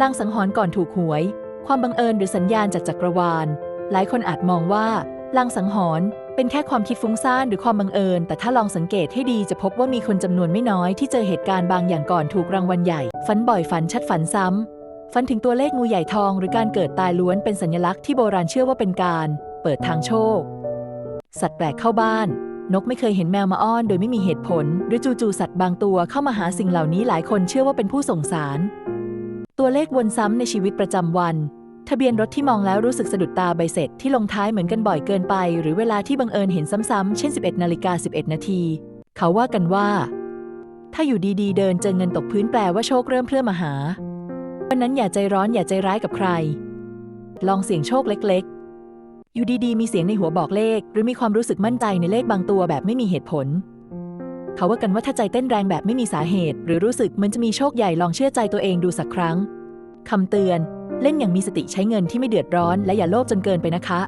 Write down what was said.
ลางสังหรณ์ก่อนถูกหวย ความบังเอิญหรือสัญญาณจากจักรวาล หลายคนอาจมองว่าลางสังหรณ์เป็นแค่ความคิดฟุ้งซ่านหรือความบังเอิญ แต่ถ้าลองสังเกตให้ดีจะพบว่ามีคนจำนวนไม่น้อยที่เจอเหตุการณ์บางอย่างก่อนถูกรางวัลใหญ่ ฝันบ่อยฝันชัดฝันซ้ำฝันถึงตัวเลขงูใหญ่ทอง หรือการเกิดตายล้วนเป็นสัญลักษณ์ที่โบราณเชื่อว่าเป็นการ เปิดทางโชค สัตว์แปลกเข้าบ้าน นกไม่เคยเห็นแมวมาอ้อน โดยไม่มีเหตุผล หรือจู่ๆสัตว์บางตัวเข้ามาหาสิ่งเหล่านี้หลายคนเชื่อว่าเป็นผู้ส่งสาร ตัวเลขวนซ้ำในชีวิตประจำวัน ทะเบียนรถที่มองแล้วรู้สึกสะดุดตาใบเสร็จที่ลงท้ายเหมือนกันบ่อยเกินไป หรือเวลาที่บังเอิญเห็นซ้ำๆเช่น 11นาฬิกา11 นาที เขาว่ากันว่า ถ้าอยู่ดีๆ เดินเจอเงินตกพื้นแปลว่าโชคเริ่มเพลื่อมาหาวันนั้นอย่าใจร้อนอย่าใจร้ายกับใคร ลองเสี่ยงโชคเล็กๆ อยู่ดีๆ มีเสียงในหัวบอกเลข หรือมีความรู้สึกมั่นใจในเลขบางตัวแบบไม่มีเหตุผล เขาว่ากันว่าถ้าใจเต้นแรงแบบไม่มีสาเหตุ หรือรู้สึกเหมันจะมีโชคใหญ่ลองเชื่อใจตัวเองดูสักครั้งคำเตือน เล่นอย่างมีสติใช้เงินที่ไม่เดือดร้อน และอย่าโลภจนเกินไปนะคะ